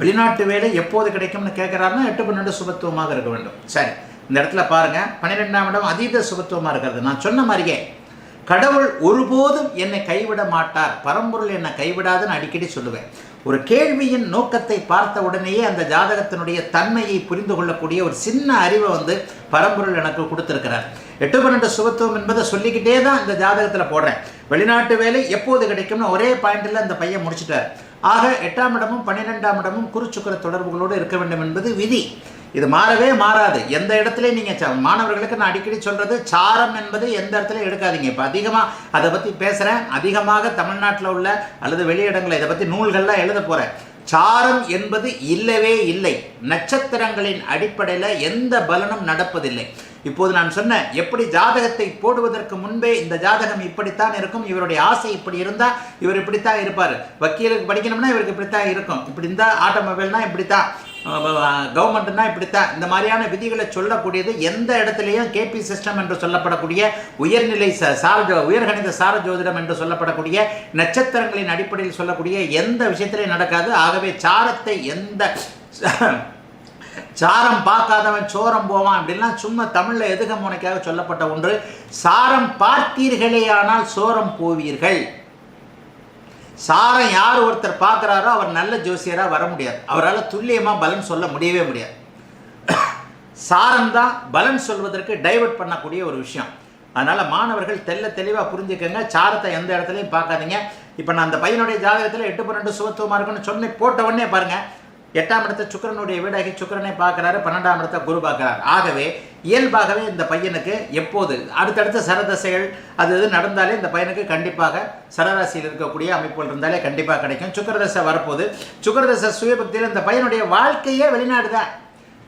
வெளிநாட்டு வேலை எப்போது கிடைக்கும்னு கேட்குறாருன்னா எட்டு பன்னெண்டு சுபத்துவமாக இருக்க வேண்டும். சரி இந்த இடத்துல பாருங்க. பன்னிரெண்டாம் இடம் அதீத சுபத்துவமாக இருக்கிறது. நான் சொன்ன மாதிரியே கடவுள் ஒருபோதும் என்னை கைவிட மாட்டார். பரம்பொருள் என்னை கைவிடாதுன்னு அடிக்கடி சொல்லுவேன். ஒரு கேள்வியின் நோக்கத்தை பார்த்த உடனேயே அந்த ஜாதகத்தினுடைய தன்மையை புரிந்து கொள்ளக்கூடிய ஒரு சின்ன அறிவை வந்து பரம்பொருள் எனக்கு கொடுத்துருக்கிறார். எட்டு பன்னெண்டு சுபத்துவம் என்பதை சொல்லிக்கிட்டே தான் இந்த ஜாதகத்தில் போடுறேன். வெளிநாட்டு வேலை எப்போது கிடைக்கும்னு ஒரே பாயிண்டில் அந்த பையன் முடிச்சிட்டார். ஆக எட்டாம் இடமும் பன்னிரெண்டாம் இடமும் குருச்சுக்கர தொடர்புகளோடு இருக்க வேண்டும் என்பது விதி. இது மாறவே மாறாது. எந்த இடத்துலையும் நீங்கள் மாணவர்களுக்கு நான் அடிக்கடி சொல்கிறது சாரம் என்பது எந்த இடத்துல எடுக்காதீங்க. இப்போ அதிகமாக அதை பற்றி பேசுகிறேன் அதிகமாக தமிழ்நாட்டில் உள்ள அல்லது வெளியிடங்களில் இதை பற்றி நூல்கள்லாம் எழுத போகிறேன் சாரம் என்பது இல்லவே இல்லை. நட்சத்திரங்களின் அடிப்படையில் எந்த பலனும் நடப்பதில்லை. இப்போது நான் சொன்னேன் எப்படி ஜாதகத்தை போடுவதற்கு முன்பே இந்த ஜாதகம் இப்படித்தான் இருக்கும் இவருடைய ஆசை இப்படி இருந்தால் இவர் இப்படித்தான் இருப்பார். வக்கீலுக்கு படிக்கணும்னா இவருக்கு இப்படித்தான் இருக்கும். இப்படி இருந்தால் ஆட்டோமொபைல்னா இப்படித்தான் கவர்மெண்ட்னா இப்படித்தான். இந்த மாதிரியான விதிகளை சொல்லக்கூடியது எந்த இடத்துலையும் கேபி சிஸ்டம் என்று சொல்லப்படக்கூடிய உயர்நிலை சாரஜோ சார உயர்கணித சார ஜோதிடம் என்று சொல்லப்படக்கூடிய நட்சத்திரங்களின் அடிப்படையில் சொல்லக்கூடிய எந்த விஷயத்திலையும் நடக்காது. ஆகவே சாரத்தை எந்த சாரம் பார்க்காதவன் சோரம் போவான் அப்படின்லாம் சும்மா தமிழில் எதுக முனைக்காக சொல்லப்பட்ட ஒன்று. சாரம் பார்த்தீர்களே ஆனால் சோரம் போவீர்கள். சாரம் யார் ஒருத்தர் பார்க்குறாரோ அவர் நல்ல ஜோசியராக வர முடியாது. அவரால் துல்லியமாக பலன் சொல்ல முடியவே முடியாது. சாரம் தான் பலன் சொல்வதற்கு டைவர்ட் பண்ணக்கூடிய ஒரு விஷயம். அதனால் மாணவர்கள் தெல்ல தெளிவாக புரிஞ்சுக்கோங்க. சாரத்தை எந்த இடத்துலையும் பார்க்காதீங்க. இப்போ நான் அந்த பையனுடைய ஜாதகத்தில் எட்டு பன்னெண்டு சுகத்துவமாக இருக்குன்னு சொன்னே போட்ட உடனே பாருங்கள் எட்டாம் இடத்தை சுக்கரனுடைய வீடாகி சுக்கரனை பார்க்குறாரு பன்னெண்டாம் இடத்தை குரு பார்க்குறாரு. ஆகவே இயல்பாகவே இந்த பையனுக்கு எப்போது? அடுத்தடுத்த சரதசைகள் அது இது நடந்தாலே இந்த பையனுக்கு கண்டிப்பாக சரராசியில் இருக்கக்கூடிய அமைப்புகள் இருந்தாலே கண்டிப்பாக கிடைக்கும். சுக்கரதசை வரப்போது சுக்கரதசை சுயபக்தியில் இந்த பையனுடைய வாழ்க்கையே வெளிநாடு தான்.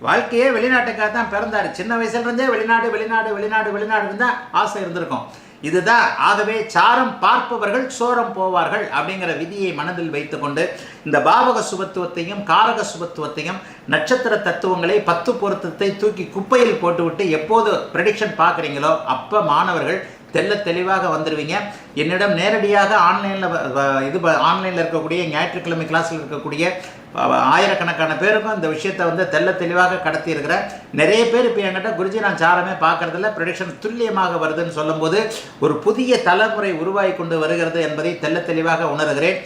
வாழ்க்கையே வெளிநாட்டுக்காக தான் பிறந்தார். சின்ன வயசுலேருந்தே வெளிநாடு வெளிநாடு வெளிநாடு வெளிநாடு தான் ஆசை இருந்திருக்கும். இதுதான். ஆகவே சாரம் பார்ப்பவர்கள் சோரம் போவார்கள் அப்படிங்கிற விதியை மனதில் வைத்துக்கொண்டு இந்த பாவக சுபத்துவத்தையும் காரக சுபத்துவத்தையும் நட்சத்திர தத்துவங்களை பத்து பொருத்தத்தை தூக்கி குப்பையில் போட்டுவிட்டு எப்போது ப்ரெடிக்ஷன் பார்க்குறீங்களோ அப்போ மாணவர்கள் தெல்ல தெளிவாக வந்துடுவீங்க என்னிடம் நேரடியாக ஆன்லைனில் இது ஆன்லைனில் இருக்கக்கூடிய ஞாயிற்றுக்கிழமை கிளாஸில் இருக்கக்கூடிய ஆயிரக்கணக்கான பேருக்கும் இந்த விஷயத்தை வந்து தெள்ள தெளிவாக கடத்தி இருக்கிறேன். நிறைய பேர் இப்போ என்கிட்ட குருஜி நான் சாரமே பார்க்கறதில்ல. ப்ரொடிக்ஷன் துல்லியமாக வருதுன்னு சொல்லும்போது ஒரு புதிய தலைமுறை உருவாகி கொண்டு வருகிறது என்பதை தெள்ள தெளிவாக உணர்கிறேன்.